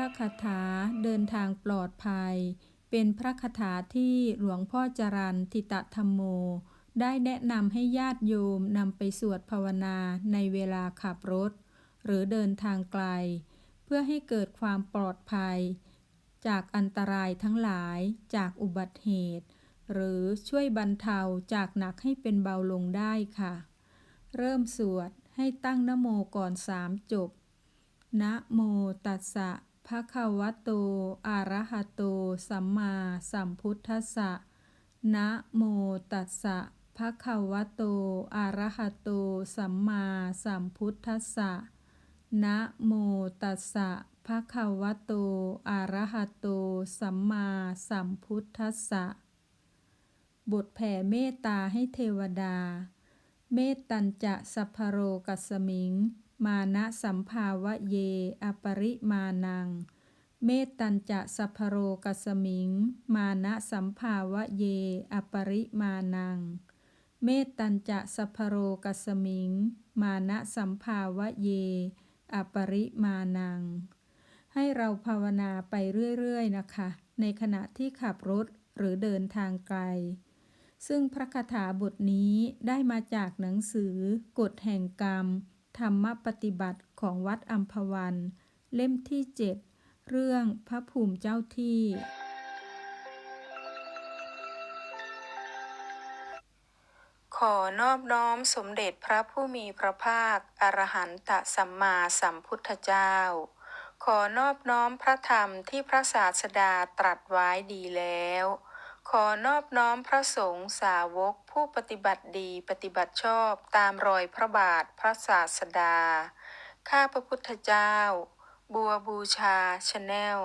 ระคาถาเดินทางปลอดภัย เป็นพระคาถาที่หลวงพ่อจรันทิตธรรมโม ได้แนะนำให้ญาติโยมนำไปสวดภาวนาในเวลาขับรถ หรือเดินทางไกล เพื่อให้เกิดความปลอดภัย จากอันตรายทั้งหลายจากอุบัติเหตุ หรือช่วยบรรเทาจากหนักให้เป็นเบาลงได้ค่ะ เริ่มสวดให้ตั้งนะโมก่อนสามจบนะโมตัสสะ ภะคะวะโต อะระหะโต สัมมาสัมพุทธัสสะ นะโมตัสสะภะคะวะโต อะระหะโต สัมมาสัมพุทธัสสะ นะโมตัสสะภะคะวะโต อะระหะโต สัมมาสัมพุทธัสสะ บทแผ่เมตตาให้เทวดา เมตตัญจะสัพพโรกัสสมิง มานะสัมภาวะเย อปริมานัง เมตตัญจะสัพโรกัสมิง มานะสัมภาวะเย อปริมานัง เมตตัญจะสัพโรกัสสมิง มานะสัมภาวะเย อปริมานัง ให้เราภาวนาไปเรื่อยๆนะคะ ในขณะที่ขับรถหรือเดินทางไกล ซึ่งพระคาถาบทนี้ได้มาจากหนังสือกฎแห่งกรรม ธรรมปฏิบัติของวัดอัมพวัน เล่มที่7เรื่องพระภูมิเจ้าที่ ขอนอบน้อมสมเด็จพระผู้มีพระภาค อรหันตสัมมาสัมพุทธเจ้า ขอนอบน้อมพระธรรมที่พระศาสดาตรัสไว้ดีแล้ว ขอนอบน้อมพระสงฆ์สาวกผู้ปฏิบัติดีปฏิบัติชอบตามรอยพระบาทพระศาสดา ข้าพระพุทธเจ้า บัวบูชาชาแนล